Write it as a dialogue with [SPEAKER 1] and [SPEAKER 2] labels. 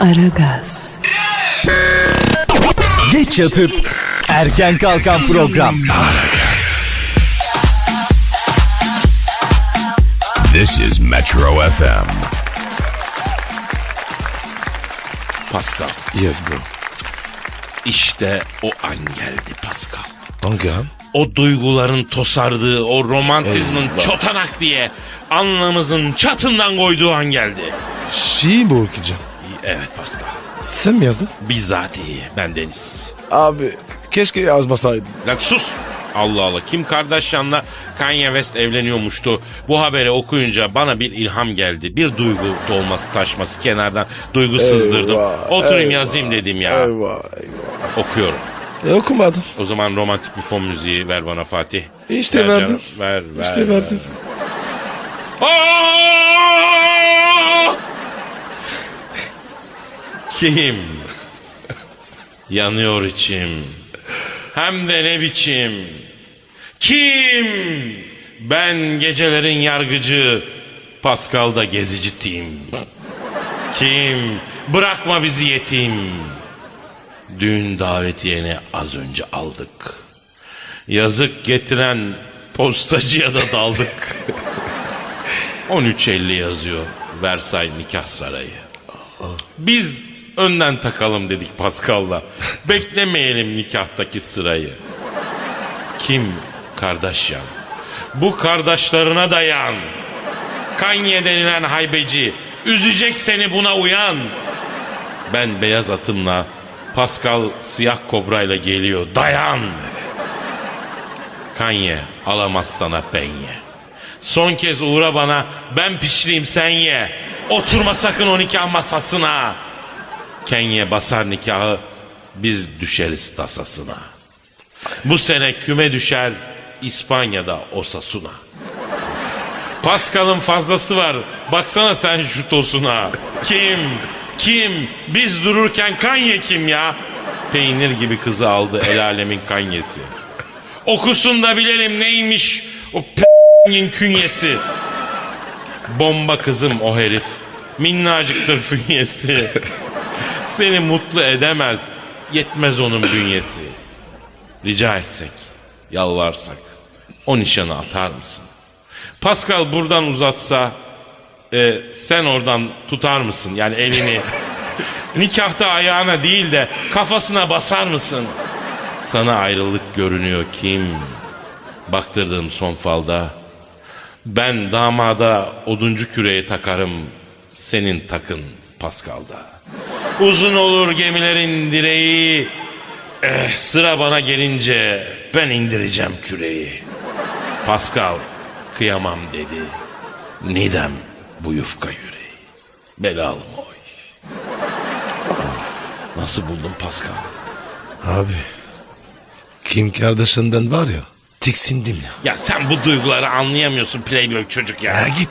[SPEAKER 1] Aragaz,
[SPEAKER 2] Geç yatıp erken kalkan program.
[SPEAKER 3] This is Metro FM.
[SPEAKER 4] Pascal.
[SPEAKER 5] Yes bro.
[SPEAKER 4] İşte o an geldi Pascal.
[SPEAKER 5] Hangi an?
[SPEAKER 4] O duyguların tosardığı, o romantizmin
[SPEAKER 5] Eyvah.
[SPEAKER 4] çotanak diye anlamızın çatından koyduğu an geldi.
[SPEAKER 5] Şiir mi okuyacağım?
[SPEAKER 4] Evet Pascal.
[SPEAKER 5] Sen mi yazdın?
[SPEAKER 4] Bizzatihi ben Deniz.
[SPEAKER 5] Abi keşke yazmasaydın.
[SPEAKER 4] Lan sus. Allah Allah. Kim Kardashian'la Kanye West evleniyormuştu. Bu haberi okuyunca bana bir ilham geldi. Bir duygu dolması taşması kenardan duygu sızdırdım.
[SPEAKER 5] Eyvah,
[SPEAKER 4] Oturayım
[SPEAKER 5] eyvah,
[SPEAKER 4] yazayım dedim ya.
[SPEAKER 5] Eyvah eyvah.
[SPEAKER 4] Okuyorum.
[SPEAKER 5] E okumadın.
[SPEAKER 4] O zaman romantik bir fon müziği ver bana Fatih.
[SPEAKER 5] İşte
[SPEAKER 4] Ver
[SPEAKER 5] verdim.
[SPEAKER 4] canım, Ver ver.
[SPEAKER 5] İşte
[SPEAKER 4] ver.
[SPEAKER 5] verdim.
[SPEAKER 4] Aa! Kim? Yanıyor içim. Hem de ne biçim. Kim? Ben gecelerin yargıcı. Pascal'da gezici tim. Kim? Bırakma bizi yetim. Düğün davetiyeni az önce aldık. Yazık getiren postacıya da daldık. 13.50 yazıyor Versay nikah sarayı. Biz önden takalım dedik Pascal'la. Beklemeyelim nikahtaki sırayı. Kim Kardashian? Bu kardeşlerine dayan. Kanye denilen haybeci. Üzecek seni buna uyan. Ben beyaz atımla Pascal siyah kobrayla geliyor. Dayan. Kanye alamaz sana penye. Son kez uğra bana ben pişireyim sen ye. Oturma sakın o nikah masasına. Kenya basar nikahı biz düşeriz tasasına. Bu sene küme düşer İspanya'da Osasuna. Pascal'ın fazlası var. Baksana sen şu tosuna. Kim? Kim? Biz dururken Kanye kim ya? Peynir gibi kızı aldı el alemin kanyesi. Okusun da bilelim neymiş o p***in künyesi. Bomba kızım o herif. Minnacıktır fünyesi. Seni mutlu edemez. Yetmez onun bünyesi. Rica etsek, yalvarsak o nişanı atar mısın? Pascal buradan uzatsa e, sen oradan tutar mısın? Yani elini nikahta ayağına değil de kafasına basar mısın? Sana ayrılık görünüyor kim? Baktırdığım son falda ben damada oduncu küreği takarım senin takın Pascal'da. Uzun olur gemilerin direği eh, sıra bana gelince ben indireceğim küreği. Pascal kıyamam dedi. Nidem bu yufka yüreği. Belalım oy. Nasıl buldun Pascal?
[SPEAKER 5] Abi. Kim kardeşinden var ya tiksindim ya.
[SPEAKER 4] Ya sen bu duyguları anlayamıyorsun Playboy çocuk ya.
[SPEAKER 5] Ya git